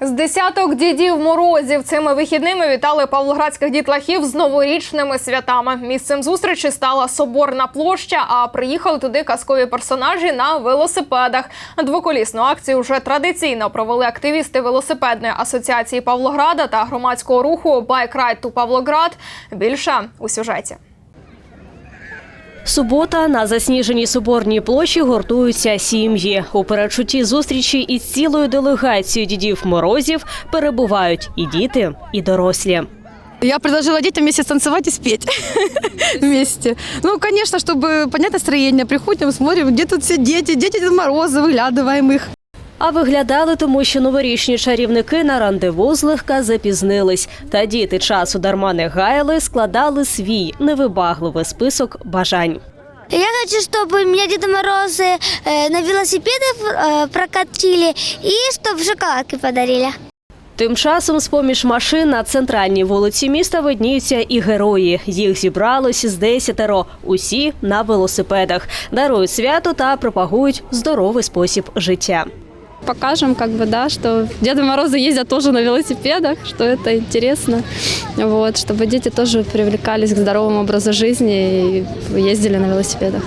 З десяток дідів морозів цими вихідними вітали павлоградських дітлахів з новорічними святами. Місцем зустрічі стала соборна площа. А приїхали туди казкові персонажі на велосипедах. Двоколісну акцію вже традиційно провели активісти велосипедної асоціації Павлограда та громадського руху Bike Ride to Павлоград. Більше у сюжеті. Субота на засніженій соборній площі гуртуються сім'ї. У передчутті зустрічі із цілою делегацією дідів морозів перебувають і діти, і дорослі. Я предложила детям вместе станцевать и спеть вместе. Ну, конечно, чтобы поднять настроение. Приходим, смотрим, где тут все дети, дети Деда Мороза, выглядываем их. А виглядали тому, що новорічні чарівники на рандеву злегка запізнились. Та діти часу дарма не гаяли, складали свій невибагливий список бажань. Я хочу, чтобы меня Деда Морозы э, на велосипедах э, прокатили и чтобы шоколадки подарили. Тим часом, з поміж машин на центральній вулиці міста видніються і герої. Їх зібралось з десятеро. Усі на велосипедах, дарують свято та пропагують здоровий спосіб життя. покажем, как бы, да, что Деды Морозы ездят тоже на велосипедах, что это интересно, вот, чтобы дети тоже привлекались к здоровому образу жизни и ездили на велосипедах.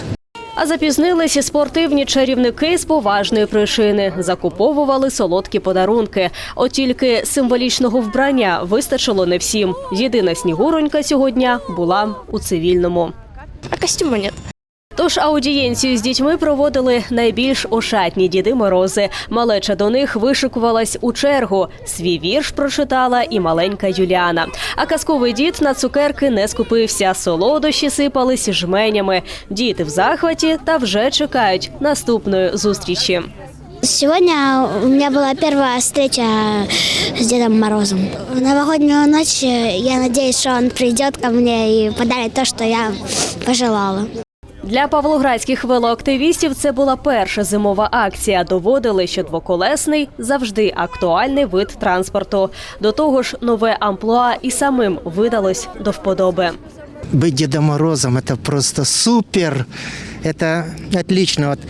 А запізнились і спортивні чарівники з поважної причини. Закуповували солодкі подарунки. От тільки символічного вбрання вистачило не всім. Єдина снігуронька цього дня була у цивільному. А костюма нет. Тож аудієнцію з дітьми проводили найбільш ошатні діди морози. Малеча до них вишикувалась у чергу. Свій вірш прочитала і маленька Юліана. А казковий дід на цукерки не скупився. Солодощі сипались жменями. Діти в захваті та вже чекають наступної зустрічі. Сегодня у меня была первая встреча с Дедом Морозом. В новогоднюю ночь я надеюсь, что он придет ко мне и подарит то, что я пожелала. Для павлоградських велоактивістів це була перша зимова акція. Доводили, що двоколесний завжди актуальний вид транспорту. До того ж, нове амплуа і самим видалось до вподоби. быть Дедом Морозом это просто супер. Это отлично. Вот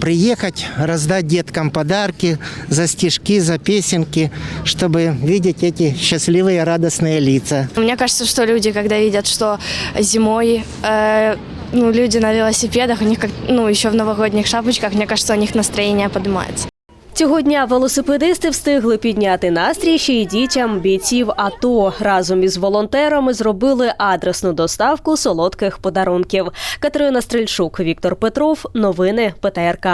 приехать, раздать деткам подарки за стишки, за песенки, чтобы видеть эти счастливые, радостные лица. Мне кажется, что люди, когда видят, что зимой э, ну, люди на велосипедах, у них как, ну, еще в новогодних шапочках, мне кажется, у них настроение поднимается. Цього дня велосипедисти встигли підняти настрій ще й дітям бійців АТО. Разом із волонтерами зробили адресну доставку солодких подарунків. Катерина Стрельчук, Віктор Петров. Новини ПТРК.